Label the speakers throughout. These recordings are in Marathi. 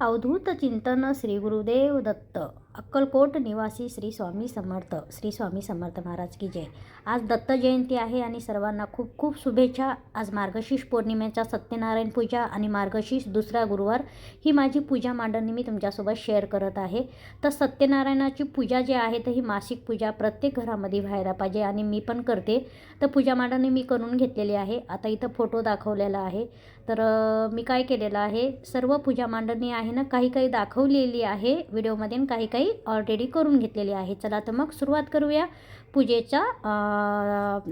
Speaker 1: अवधूत चिंतन श्री गुरुदेव दत्त अक्कलकोट निवासी श्री स्वामी समर्थ श्री स्वामी समर्थ महाराज की जय. आज दत्त जयंती आहे आणि सर्वांना खूप खूप शुभेच्छा. आज मार्गशीर्ष पौर्णिमेचा सत्यनारायण पूजा आणि मार्गशीर्ष दुसरा गुरुवार ही माझी पूजा मांडणी मी तुमच्यासोबत शेअर करत आहे. तर सत्यनारायणाची पूजा जी आहे तर ही मासिक पूजा प्रत्येक घरामध्ये व्हायला पाहिजे आणि मी पण करते. तर पूजा मांडणी मी करून घेतलेली आहे. आता इथं फोटो दाखवलेला आहे. तर मी काय केलेलं आहे? सर्व पूजा मांडणी आहे ना काही काही दाखवलेली आहे व्हिडिओमध्ये काही काही काही ऑलरेडी करून घेतलेली आहे. चला तर मग सुरुवात करूया पूजेच्या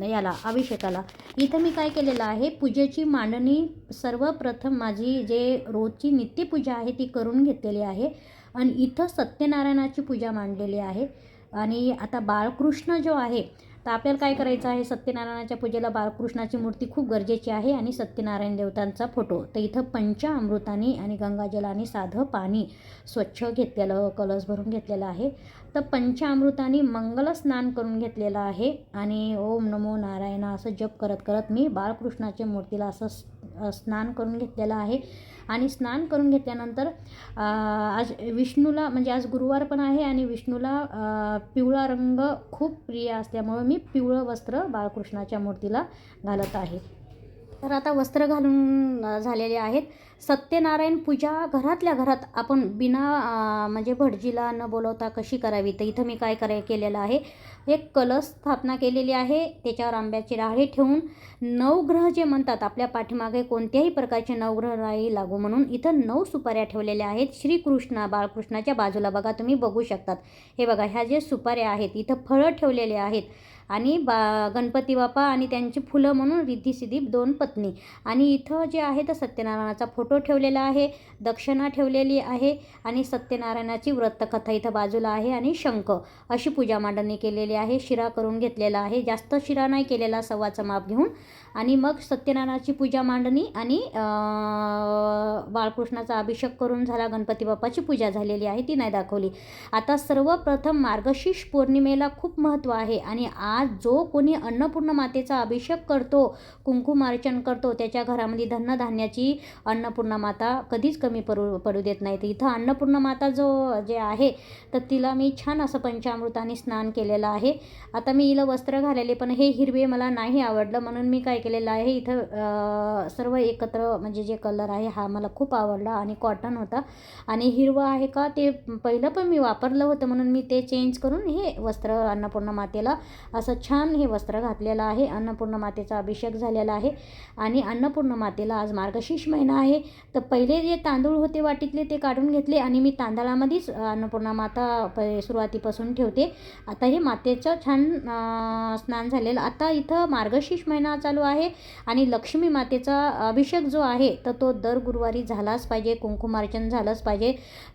Speaker 1: याला अभिषेकाला. इथं मी काय केलेलं आहे पूजेची मांडणी सर्वप्रथम माझी जे रोजची नित्यपूजा आहे ती करून घेतलेली आहे. आणि इथं सत्यनारायणाची पूजा मांडलेली आहे. आणि आता बाळकृष्ण जो आहे तर आपल्याला काय करायचं आहे? सत्यनारायणाच्या पूजेला बाळकृष्णाची मूर्ती खूप गरजेची आहे आणि सत्यनारायण देवतांचा फोटो तर इथं पंचामृतानी आणि गंगाजलाने साधं पाणी स्वच्छ घेतलेलं कलस भरून घेतलेलं आहे. तर पंचामृताने मंगल स्नान करून घेतलेलं आहे. आणि ओम नमो नारायणा असं जप करत करत मी बाळकृष्णाच्या मूर्तीला असं स्नान करून घेतलेलं आहे. आणि स्नान करून घेतल्यानंतर आज विष्णूला म्हणजे आज गुरुवार पण आहे आणि विष्णूला पिवळा रंग खूप प्रिय असल्यामुळं मी पिवळं वस्त्र बाळकृष्णाच्या मूर्तीला घालत आहे. तर आता वस्त्र घालून झालेले आहेत. सत्यनारायण पूजा घरातल्या घरात आपण बिना म्हणजे भटजीला न बोलवता कशी करावी? तर इथं मी काय कराय केलेलं आहे? एक कलश स्थापना केलेली आहे. त्याच्यावर आंब्याची राहळी ठेवून नवग्रह जे म्हणतात आपल्या पाठीमागे कोणत्याही प्रकारचे नवग्रह नाही लागू म्हणून इथं नऊ सुपाऱ्या ठेवलेल्या आहेत. श्रीकृष्ण बाळकृष्णाच्या बाजूला बघा तुम्ही बघू शकतात. हे बघा ह्या जे सुपाऱ्या आहेत इथं फळं ठेवलेले आहेत. आणि बा गणपती बाप्पा आणि त्यांची फुलं म्हणून रिद्धी दोन पत्नी. आणि इथं जे आहे तर सत्यनारायणाचा फोटो फोटो ठेवलेला आहे दक्षिणा ठेवलेली आहे आणि सत्यनारायणाची व्रतकथा इथं बाजूला आहे आणि शंख अशी पूजा मांडणी केलेली आहे शिरा करून घेतलेला आहे. जास्त शिरा नाही केलेला सव्वाचं माप घेऊन. आणि मग सत्यनारायणाची पूजा मांडणी आणि बाळकृष्णाचा अभिषेक करून झाला. गणपती बाप्पाची पूजा झालेली आहे. ती नाही दाखवली. आता सर्वप्रथम मार्गशीर्ष पौर्णिमेला खूप महत्त्व आहे आणि आज जो कोणी अन्नपूर्ण मातेचा अभिषेक करतो कुंकुमार्चन करतो त्याच्या घरामध्ये धन्नधान्याची अन्नपूर्णा माता कधीच कमी पडू पडू देत नाही. तर इथं अन्नपूर्णा माता जो जे आहे तर तिला मी छान असं पंचामृताने स्नान केलेलं आहे. आता मी हिला वस्त्र घालेले पण हे हिरवे मला नाही आवडलं. म्हणून मी काय केलेलं आहे इथं सर्व एकत्र म्हणजे जे कलर आहे हा मला खूप खूप आवडला आणि कॉटन होता. आणि हिरवं आहे का ते पहिलं पण मी वापरलं होतं म्हणून मी ते चेंज करून हे वस्त्र अन्नपूर्णा मातेला असं छान हे वस्त्र घातलेलं आहे. अन्नपूर्णा मातेचा अभिषेक झालेला आहे. आणि अन्नपूर्णा मातेला आज मार्गशीर्ष महिना आहे. तर पहिले जे तांदूळ होते वाटीतले ते काढून घेतले आणि मी तांदळामध्येच अन्नपूर्णा माता प सुरुवातीपासून ठेवते. आता हे मातेचं छान स्नान झालेलं. आता इथं मार्गशीर्ष महिना चालू आहे आणि लक्ष्मी मातेचा अभिषेक जो आहे तर तो दर गुरुवारी झालाच पाहिजे कुंकुमार्चन झालंच पाहिजे.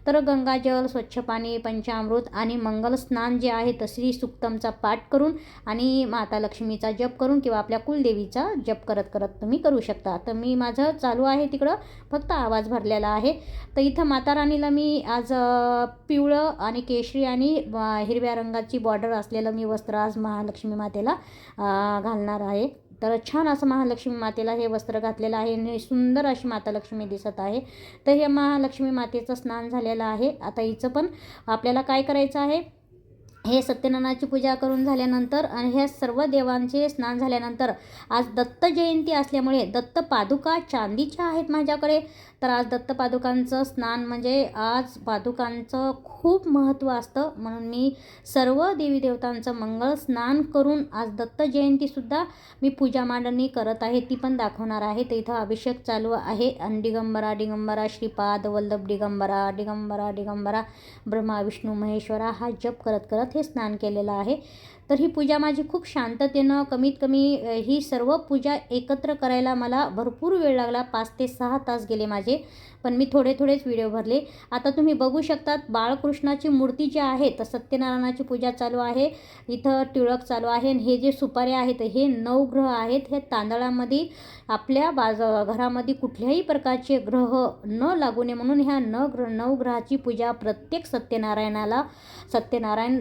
Speaker 1: तर गंगाजल स्वच्छ पाणी पंचामृत आणि मंगल स्नान जे आहे तसरी श्री सुक्तमचा पाठ करून आणि माता लक्ष्मीचा जप करून किंवा आपल्या कुलदेवीचा जप करत करत तुम्ही करू शकता. तर मी माझं चालू आहे तिकडं फक्त आवाज भरलेला आहे. तर इथं माता राणीला मी आज पिवळं आणि केशरी आणि हिरव्या रंगाची बॉर्डर असलेलं मी वस्त्र आज महालक्ष्मी मातेला घालणार आहे. तर छान असं महालक्ष्मी मातेला हे वस्त्र घातलेलं आहे आणि सुंदर अशी माता लक्ष्मी दिसत आहे. तर हे महालक्ष्मी मातेचं स्नान झालेलं आहे. आता हिचं पण आपल्याला काय करायचं आहे? हे सत्यनारायणाची पूजा करून झाल्यानंतर आणि ह्या सर्व देवांचे स्नान झाल्यानंतर आज दत्त जयंती असल्यामुळे दत्त पादुका चांदीच्या आहेत माझ्याकडे. तर आज दत्त पादुकांचं स्नान म्हणजे आज पादुकांचं खूप महत्त्व असतं. म्हणून मी सर्व देवी देवतांचं मंगळ स्नान करून आज दत्त जयंतीसुद्धा मी पूजा मांडणी करत आहे. ती पण दाखवणार आहे. तर इथं अभिषेक चालू आहे. आणि दिगंबरा दिगंबरा श्रीपाद वल्लभ दिगंबरा दिगंबरा दिगंबरा ब्रह्मा विष्णू महेश्वरा हा जप करत करत हे स्नान केलेलं आहे. तर ही पूजा माझी खूप शांततेनं कमीत कमी ही सर्व पूजा एकत्र करायला मला भरपूर वेळ लागला. पाच ते सहा तास गेले माझे पण मी थोडे थोडेच व्हिडिओ भरले. आता तुम्ही बघू शकतात बाळकृष्णाची मूर्ती जी आहे तर सत्यनारायणाची पूजा चालू आहे. इथं टिळक चालू आहे आणि हे जे सुपारे आहेत हे नऊ ग्रह आहेत. हे तांदळामध्ये आपल्या बाज घरामध्ये कुठल्याही प्रकारचे ग्रह न लागू नये म्हणून ह्या न ग्रह नवग्रहाची पूजा प्रत्येक सत्यनारायणाला सत्यनारायण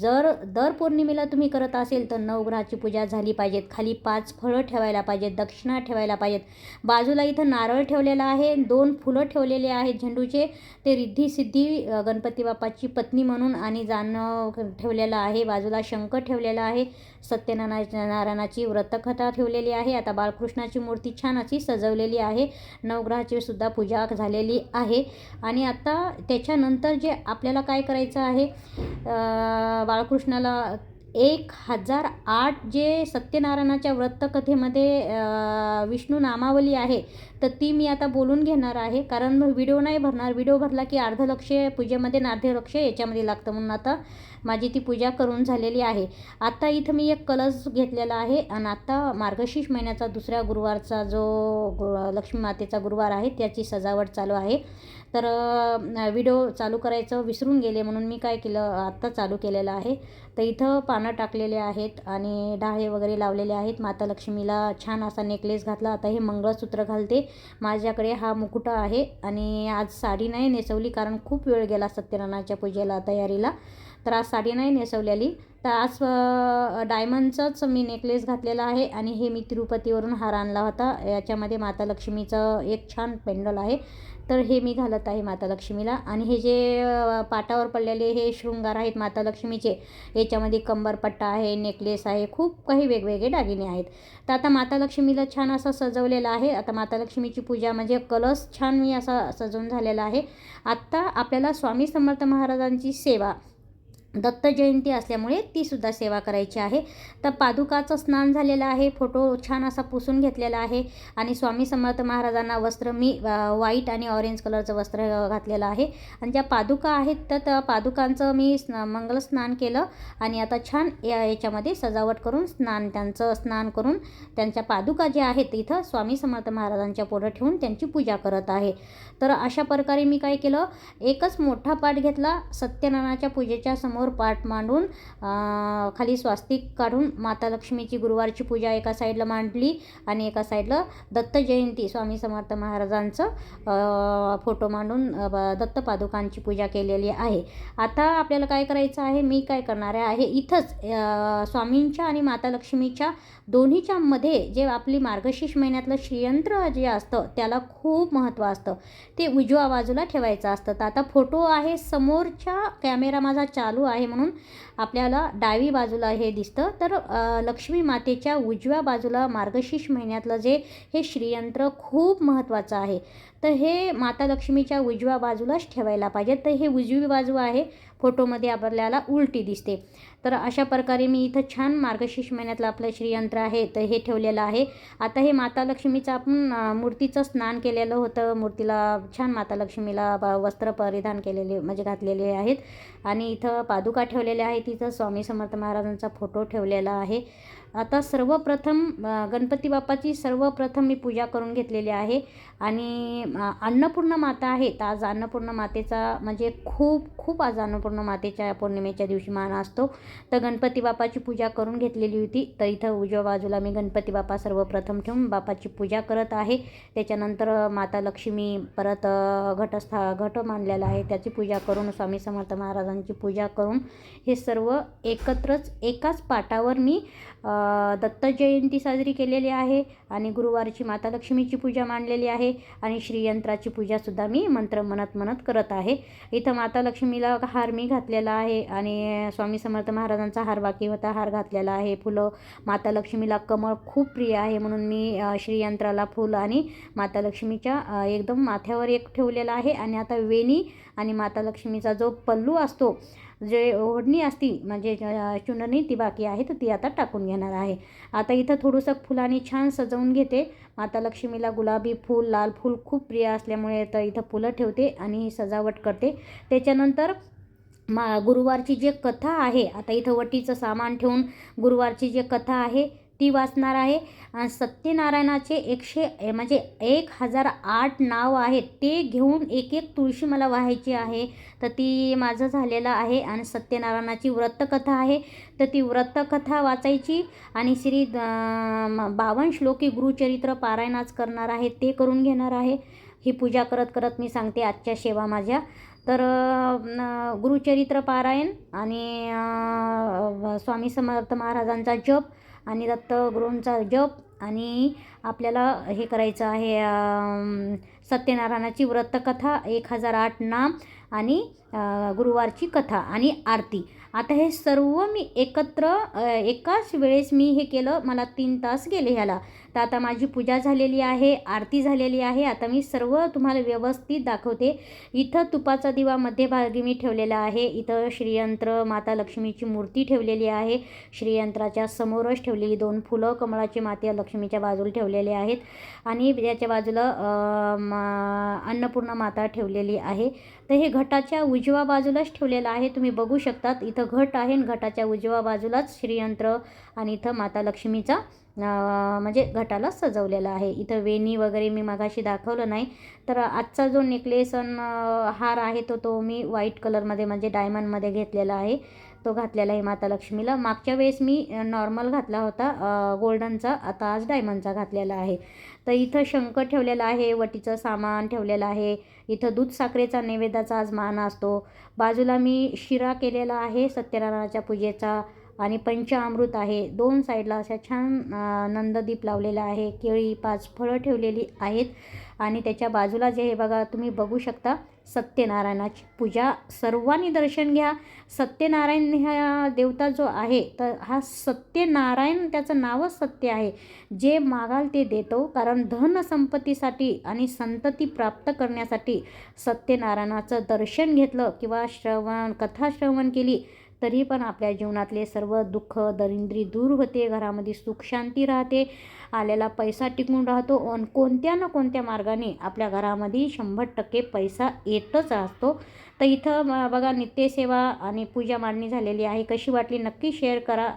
Speaker 1: जर दर पौर्णिमेला तुम्ही करत असेल तर नवग्रहाची पूजा झाली पाहिजेत. खाली पाच फळं ठेवायला पाहिजेत दक्षिणा ठेवायला पाहिजेत. बाजूला इथं नारळ ठेवलेला आहे दोन फुलं ठेवलेले आहेत झेंडूचे. ते रिद्धी सिद्धी गणपती बाप्पाची पत्नी म्हणून आणि जाणं ठेवलेलं आहे. बाजूला शंख ठेवलेला आहे. सत्यनारायण नारायणाची व्रतकथा ठेवलेली आहे. आता बाळकृष्णाची मूर्ती छान अशी सजवलेली आहे. नवग्रहाची सुद्धा पूजा झालेली आहे. आणि आता त्याच्यानंतर जे आपल्याला काय करायचं आहे बाळकृष्णाला एक हजार आठ जे सत्यनारायणाच्या व्रतकथेमध्ये विष्णू नामावली आहे तर ती मी आता बोलून घेणार आहे. कारण व्हिडिओ नाही भरणार. व्हिडिओ भरला की अर्ध लक्ष पूजेमध्ये आणि लक्ष याच्यामध्ये लागतं. म्हणून आता माझी ती पूजा करून झालेली आहे. आता इथं मी एक कलश घेतलेला आहे आणि आता मार्गशीर्ष महिन्याचा दुसऱ्या गुरुवारचा जो गु- लक्ष्मी मातेचा गुरुवार आहे त्याची सजावट चालू आहे. तर व्हिडिओ चालू करायचं विसरून गेले म्हणून मी काय केलं आत्ता चालू केलेलं आहे. तर इथं पानं टाकलेले आहेत आणि डाळे वगैरे लावलेले आहेत. माता लक्ष्मीला छान असा नेकलेस घातला. आता हे मंगळसूत्र घालते. माझ्याकडे हा मुकुटा आहे आणि आज साडी नाही नेसवली कारण खूप वेळ गेला सत्यनारायणाच्या पूजेला तयारीला. तर आज साडी नाही नेसवलेली. तर आज डायमंडचाच मी नेकलेस घातलेला आहे आणि हे मी तिरुपतीवरून हार आणला होता. याच्यामध्ये माता लक्ष्मीचं एक छान पेंडल आहे. तर हे मी घालत आहे माता लक्ष्मीला. आणि हे जे पाटावर पडलेले हे शृंगार आहेत माता लक्ष्मीचे याच्यामध्ये कंबरपट्टा आहे नेकलेस आहे खूप काही वेगवेगळे दागिने आहेत. तर आता माता लक्ष्मीला छान असं सजवलेलं आहे. आता माता लक्ष्मीची पूजा म्हणजे कलश छान मी असा सजवून झालेला आहे. आत्ता आपल्याला स्वामी समर्थ महाराजांची सेवा दत्त जयंती असल्यामुळे तीसुद्धा सेवा करायची आहे. तर पादुकाचं स्नान झालेलं आहे फोटो छान असा पुसून घेतलेला आहे आणि स्वामी समर्थ महाराजांना वस्त्र मी व्हाईट आणि ऑरेंज कलरचं वस्त्र घातलेलं आहे. आणि ज्या पादुका आहेत तर त्या पादुकांचं मी स्न मंगल स्नान केलं आणि आता छान या याच्यामध्ये सजावट करून स्नान त्यांचं स्नान करून त्यांच्या पादुका ज्या आहेत इथं स्वामी समर्थ महाराजांच्या पुढं ठेवून त्यांची पूजा करत आहे. तर अशा प्रकारे मी काय केलं एकच मोठा पाठ घेतला सत्यनारायणाच्या पूजेच्या समोर पाठ मांडून खाली स्वास्तिक काढून माता लक्ष्मीची गुरुवारची पूजा एका साईडला मांडली आणि एका साईडला दत्त जयंती स्वामी समर्थ महाराजांचं फोटो मांडून दत्त पादुकांची पूजा केलेली आहे. आता आपल्याला काय करायचं आहे? मी काय करणार आहे? इथंच स्वामींच्या आणि माता लक्ष्मीच्या दोन्हीच्या मध्ये जे आपली मार्गशीर्ष महिन्यातलं श्रीयंत्र जे असतं त्याला खूप महत्त्व असतं. ते उजव्या बाजूला ठेवायचं असतं. तर आता फोटो आहे समोरच्या कॅमेरा माझा चालू आहे आहे म्हणून आपल्याला डावी बाजूला हे दिसतं. तर लक्ष्मी मातेच्या उजव्या बाजूला मार्गशीर्ष महिन्यातलं जे हे श्रीयंत्र खूप महत्त्वाचं आहे. तर हे माता लक्ष्मीच्या उजव्या बाजूलाच ठेवायला पाहिजे. तर हे उजवी बाजू आहे. फोटोमध्ये आपल्याला उलटी दिसते. तर अशा प्रकारे मी इथं छान मार्गशीर्ष महिन्यातलं आपलं श्रीयंत्र आहे. तर हे ठेवलेलं आहे. आता हे माता लक्ष्मीचं आपण मूर्तीचं स्नान केलेलं होतं. मूर्तीला छान माता लक्ष्मीला ब- वस्त्र परिधान केलेले म्हणजे घातलेले आहेत. आणि इथं पादुका ठेवलेल्या आहेत. इथं स्वामी समर्थ महाराजांचा फोटो ठेवलेला आहे. आता सर्वप्रथम गणपती बाप्पाची सर्वप्रथम मी पूजा करून घेतलेली आहे. आणि अन्नपूर्ण अन्नपूर्णा माता आहे तर आज अन्नपूर्णा मातेचा म्हणजे खूप खूप आज अन्नपूर्णा मातेच्या पौर्णिमेच्या दिवशी मान असतो. तर गणपती बाप्पाची पूजा करून घेतलेली होती. तर इथं उजव्या बाजूला मी गणपती बाप्पा सर्वप्रथम ठेवून बाप्पाची पूजा करत आहे. त्याच्यानंतर माता लक्ष्मी परत घटस्था घट मानलेला आहे. त्याची पूजा करून स्वामी समर्थ महाराजांची पूजा करून हे सर्व एकत्रच एकाच पाटावर मी आ, दत्त जयंती साजरी केलेली आहे आणि गुरुवारची माता लक्ष्मीची पूजा मांडलेली आहे आणि श्रीयंत्राची पूजासुद्धा मी मंत्र म्हणत म्हणत करत आहे. इथं माता लक्ष्मीला हार मी घातलेला आहे आणि स्वामी समर्थ महाराजांचा हार बाकी होता हार घातलेला आहे. फुलं माता लक्ष्मीला कमळ खूप प्रिय आहे म्हणून मी श्रीयंत्राला फुलं आणि माता लक्ष्मीच्या एकदम माथ्यावर एक ठेवलेला आहे. आणि आता वेणी आणि माता लक्ष्मीचा जो पल्लू असतो जे ओढणी असती म्हणजे चुननी ती बाकी आहे तर ती आता टाकून घेणार आहे. आता इथं थोडंसं फुलांनी छान सजवून घेते. माता लक्ष्मीला गुलाबी फूल लाल फूल खूप प्रिय असल्यामुळे तर इथं फुलं ठेवते आणि ही सजावट करते. त्याच्यानंतर मा गुरुवारची जे कथा आहे आता इथं वटीचं सामान ठेवून गुरुवारची जे कथा आहे ती वाचणार आहे? आणि सत्यनारायणाचे एकशे ए- म्हणजे एक हजार आठ नाव आहेत. ते घेऊन एक एक तुळशी मला व्हायची आहे. तर ती माझं झालेलं आहे आणि सत्यनारायणाची व्रतकथा आहे. तर ती व्रतकथा वाचायची आणि श्री बावन श्लोकी गुरुचरित्र पारायणाच करणार आहे. ते करून घेणार आहे. ही पूजा करत करत मी सांगते आजच्या सेवा माझ्या. तर गुरुचरित्र पारायण आणि स्वामी समर्थ महाराजांचा जप आणि दत्त गुरुंचा जप आणि आपल्याला हे करायचं आहे सत्यनारायणाची व्रतकथा एक हजार आठ नाम आणि गुरुवारची कथा आणि आरती. आता हे सर्व मी एकत्र एकाच वेळेस मी हे केलं मला तीन तास गेले ह्याला. तर आता माझी पूजा झालेली आहे आरती झालेली आहे. आता मी सर्व तुम्हाला व्यवस्थित दाखवते. इथं तुपाचा दिवा मध्यभागी मी ठेवलेला आहे. इथं श्रीयंत्र माता लक्ष्मीची मूर्ती ठेवलेली आहे. श्रीयंत्राच्या समोरच ठेवलेली दोन फुलं कमळाची माती लक्ष्मीच्या बाजूला ठेवलेले आहेत. आणि याच्या बाजूला मा- अन्नपूर्णा माता ठेवलेली आहे. तर हे घटाच्या उजव्या बाजूलाच ठेवलेलं आहे. तुम्ही बघू शकतात इथं घट आहे आणि घटाच्या उजव्या बाजूलाच श्रीयंत्र आणि इथं माता लक्ष्मीचा म्हणजे घटाला सजवलेला आहे. इथं वेणी वगैरे मी मगाशी दाखवलं नाही. तर आजचा जो नेकलेस अन हार आहे तो तो मी व्हाईट कलरमध्ये म्हणजे डायमंडमध्ये घेतलेला आहे. तो घातलेला आहे माता लक्ष्मीला. मागच्या वेळेस मी नॉर्मल घातला होता गोल्डनचा. आता आज डायमंडचा घातलेला आहे. तर इथं शंख ठेवलेला आहे वटीचं सामान ठेवलेलं आहे. इथं दूध साखरेचा नैवेद्याचा आज मान असतो. बाजूला मी शिरा केलेला आहे सत्यनारायणाच्या पूजेचा. आणि पंचामृत आहे. दोन साईडला अशा छान नंददीप लावलेला आहे. केळी पाच फळं ठेवलेली आहेत. आणि त्याच्या बाजूला जे हे बघा तुम्ही बघू शकता सत्यनारायणाची पूजा. सर्वांनी दर्शन घ्या. सत्यनारायण ह्या देवता जो आहे तर हा सत्यनारायण त्याचं नावच सत्य आहे. जे मागाल ते देतो कारण धन संपत्तीसाठी आणि संतती प्राप्त करण्यासाठी सत्यनारायणाचं दर्शन घेतलं किंवा श्रवण कथा श्रवण केली तरी पण आपल्या जीवनातले सर्व दुःख दरिद्री दूर होते. घरामध्ये सुख शांती राहते. आलेला पैसा टिकून राहतो. आणि कोणत्या ना कोणत्या मार्गाने आपल्या घरामध्ये शंभर टक्के पैसा येतच असतो. तर इथं बघा नित्यसेवा आणि पूजा मांडणी झालेली आहे. कशी वाटली नक्की शेअर करा.